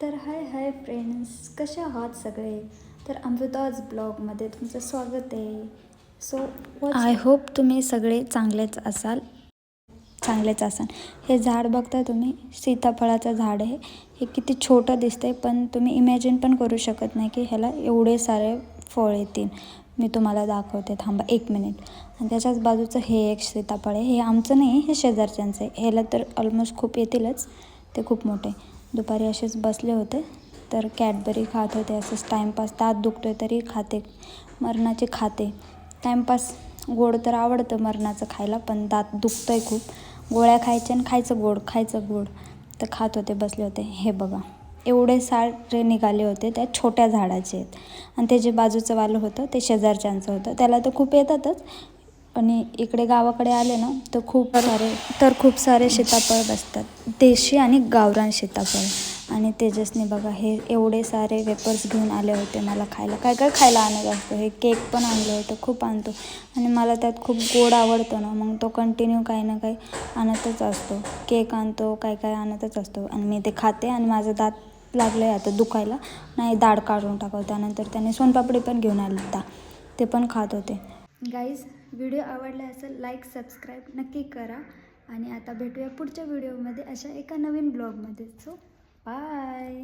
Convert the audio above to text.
तर हाय hi friends कसे आहात सगळे? तर अमृताज ब्लॉगमध्ये तुमचं स्वागत आहे. सो आय होप तुम्ही सगळे चांगलेच असाल. चांगलेच असाल. हे झाड बघता तुम्ही सीताफळाचं झाड आहे. हे किती छोटं दिसतंय पण तुम्ही इमॅजिन पण करू शकत नाही की ह्याला एवढे सारे फळ येतील. मी तुम्हाला दाखवते थांबा एक मिनिट आणि त्याच्याच बाजूचं हे एक सीताफळ आहे. हे आमचं नाही हे शेजारच्यांचं आहे. ह्याला तर ऑलमोस्ट खूप येतीलच. ते खूप मोठे. दुपारी असेच बसले होते तर कॅडबरी खात होते असंच टाईमपास दात दुखतोय तरी खाते मरणाचे खाते. टाईमपास गोड तर आवडतं मरणाचं खायला पण दात दुखतंय खूप. गोळ्या खायच्या आणि खायचं गोड खायचं गोड. तर खात होते बसले होते. हे बघा एवढे सारे निघाले होते त्या छोट्या झाडाचे. आहेत आणि ते जे बाजूचं वालं होतं ते शेजारच्यांचं होतं. त्याला तर खूप येतातच आणि इकडे गावाकडे आले ना तर खूप सारे तर खूप सारे सीताफळ बसतात. देशी आणि गावरान सीताफळ. आणि तेजसने बघा हे एवढे सारे वेपर्स घेऊन आले होते मला खायला. काय काय खायला आणत असतो? हे केक पण आणले होते खूप आणतो. आणि मला त्यात खूप गोड आवडतं ना मग तो कंटिन्यू काही ना काही आणतच असतो. केक आणतो काय काय आणतच असतो. आणि मी ते खाते आणि माझं दात लागलं आहे आता दुखायला. नाही दाढ काढून टाकावं. त्यानंतर त्याने सोनपापडी पण घेऊन आली होता ते पण खात होते. गाईज व्हिडिओ आवडला असेल लाईक सबस्क्राईब नक्की करा. आणि आता भेटूया पुढच्या व्हिडिओमध्ये अशा एका नवीन ब्लॉगमध्ये सो बाय